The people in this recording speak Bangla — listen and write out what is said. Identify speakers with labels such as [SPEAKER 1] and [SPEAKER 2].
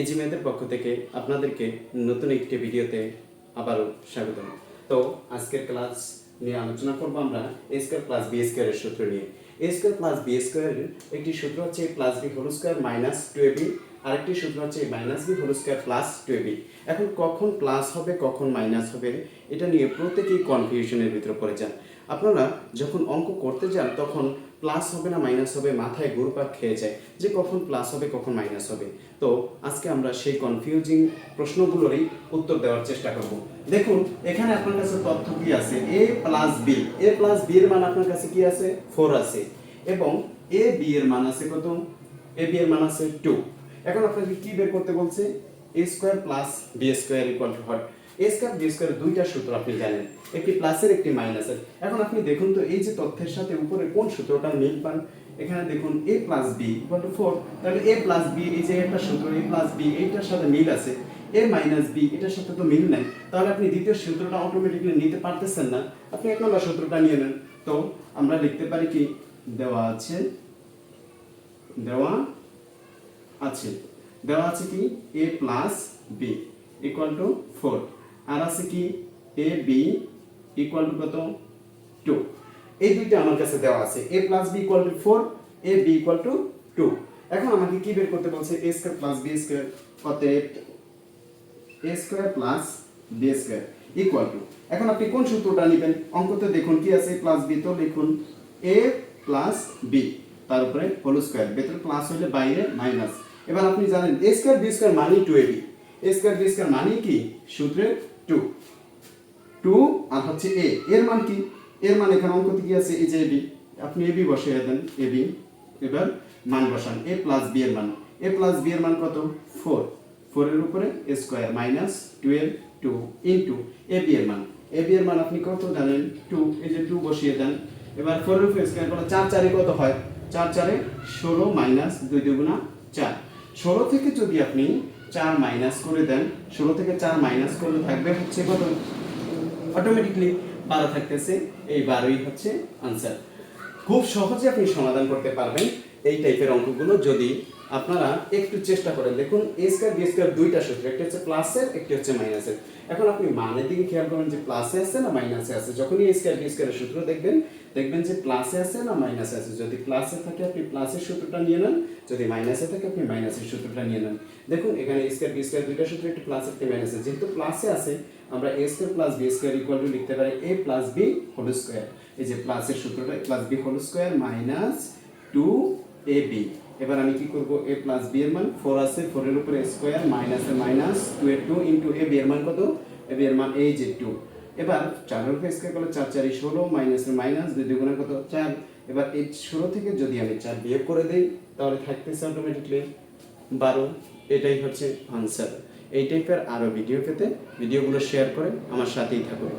[SPEAKER 1] এজিমেদের পক্ষ থেকে আপনাদেরকে নতুন একটি ভিডিওতে আবারও স্বাগতম। তো আজকের ক্লাস নিয়ে আলোচনা করব আমরা এ স্কোয়ার প্লাস বি স্কোয়ারের সূত্র নিয়ে। এ স্কোয়ার প্লাস বি স্কোয়ারের একটি সূত্র হচ্ছে plus B whole square minus two A B আরেকটি সূত্র হচ্ছে minus B whole square plus two B এখন কখন প্লাস হবে, কখন মাইনাস হবে, এটা নিয়ে প্রত্যেকেই কনফিউশনের ভিতরে পড়ে যান। আপনারা যখন অঙ্ক করতে যান, তখন প্লাস হবে না মাইনাস হবে, মাথায় ঘুরপাক খেয়ে যায়। যে কখন প্লাস হবে, কখন মাইনাস হবে। তো আজকে আমরা সেই কনফিউজিং প্রশ্নগুলোরই উত্তর দেওয়ার চেষ্টা করব। দেখুন, এখানে আপনার কাছে তথ্য কি আছে? A plus B A plus B এর মান আপনার কাছে কি আছে? ফোর আছে। এবং এ বি এর মান আছে কত? এ বি এর মান আছে টু এখন আপনাকে কি বের করতে বলছে? A square plus B square equal to hot A square B square দুইটা সূত্র আপনি জানেন। একটি প্লাসের একটি মাইনাসের এখন আপনি দেখুন তো এই যে তথ্যের সাথে উপরে কোন সূত্রটা মিল পান? এখানে দেখুন A plus B equal to four তাহলে এ প্লাস বি এই যে একটা সূত্র এ প্লাস বি এইটার সাথে মিল আছে। এ মাইনাস বি এটার সাথে তো মিল নাই। তাহলে আপনি দ্বিতীয় সূত্রটা অটোমেটিকলি নিতে পারতেছেন না। আপনি এক নম্বর সূত্রটা নিয়ে নেন। তো আমরা লিখতে পারি কি? দেওয়া আছে। দেওয়া আছে। দেওয়া আছে কি? A plus B equal to four আর আছে কি? এ বি ইকুয়াল টু কত? টু এই দুইটা আমার কাছে দেওয়া আছে। A plus B equal to four A B equal to two এখন আমাকে কি বের করতে বলছে? A square plus B square অতএব A square plus B square equal to এখন আপনি কোন সূত্রটা নেবেন? অঙ্কতে দেখুন কি আছে। প্লাস বি তো লিখুন এ প্লাস বি তার উপরে হোল স্কোয়ার ভেতরে প্লাস হলে বাইরে মাইনাস এবার আপনি জানেন A square B square money two A B A square B square মানি কি? সূত্রে টু টু আর হচ্ছে এ এর মান কি? এর মান এখানে অঙ্কতে কি আছে এই যে এবি আপনি এবি বসিয়ে দেন এবি এবার মান বসান। এ প্লাস বি এর মান। এ প্লাস বি এর মান কত? ফোর ফোরের উপরে A square minus twelve two into A B এর মান। এ বি এর মান আপনি কত জানেন? টু এই যে টু বসিয়ে দেন। এবার ফোরের উপরে স্কোয়ার করলে চার চারে কত হয়? চার চারে ষোলো মাইনাস দুই দুগুণা চার। ষোলো থেকে যদি আপনি চার মাইনাস করে দেন, ষোলো থেকে চার মাইনাস করলে থাকবে হচ্ছে কত? অটোমেটিকলি বারো থাকতেছে, এই বারোই হচ্ছে আনসার খুব সহজে আপনি সমাধান করতে পারবেন। এই টাইপের অঙ্কগুলো যদি আপনারা একটু চেষ্টা করেন, দেখুন এ স্কোয়ার বি স্কোয়ার দুইটা সূত্র, একটি হচ্ছে প্লাসের একটি হচ্ছে মাইনাসের এখন আপনি মানের দিকে খেয়াল করবেন যে প্লাসে আছে না মাইনাসে আছে? যখনই এ স্কোয়ার বি স্কোয়ারের সূত্র দেখবেন দেখবেন যে প্লাসে আছে না মাইনাসে আছে? যদি প্লাসে থাকে, আপনি প্লাসের সূত্রটা নিয়ে নেন। যদি মাইনাসে থাকে, আপনি মাইনাসের সূত্রটা নিয়ে নেন। দেখুন, এখানে এ স্কোয়ার বি স্কোয়ার দুইটা সূত্র, একটি প্লাস একটি মাইনাসে যেহেতু প্লাসে আছে, আমরা A square plus B square equal to লিখতে পারি A plus B whole square এই যে প্লাসের সূত্রটা plus B whole square minus two A B এবার আমি কি করব? এ প্লাস বি এর মান ফোর আছে ফোরের উপরে স্কোয়ার মাইনাস এর মাইনাস টু এর টু ইন্টু এ বি এর মান কত? এ বি এর মান এই যে টু এবার চারের উপরে স্কোয়ার করলে চার চারি ষোলো মাইনাস এর মাইনাস দুই দুগুণে কত? চার। এবার এই ষোলো থেকে যদি আমি চার বিয়োগ করে দিই, তাহলে থাকতেছে অটোমেটিকলি বারো। এটাই হচ্ছে আনসার এই টাইপের আরও ভিডিও পেতে ভিডিওগুলো শেয়ার করে আমার সাথেই থাকুন।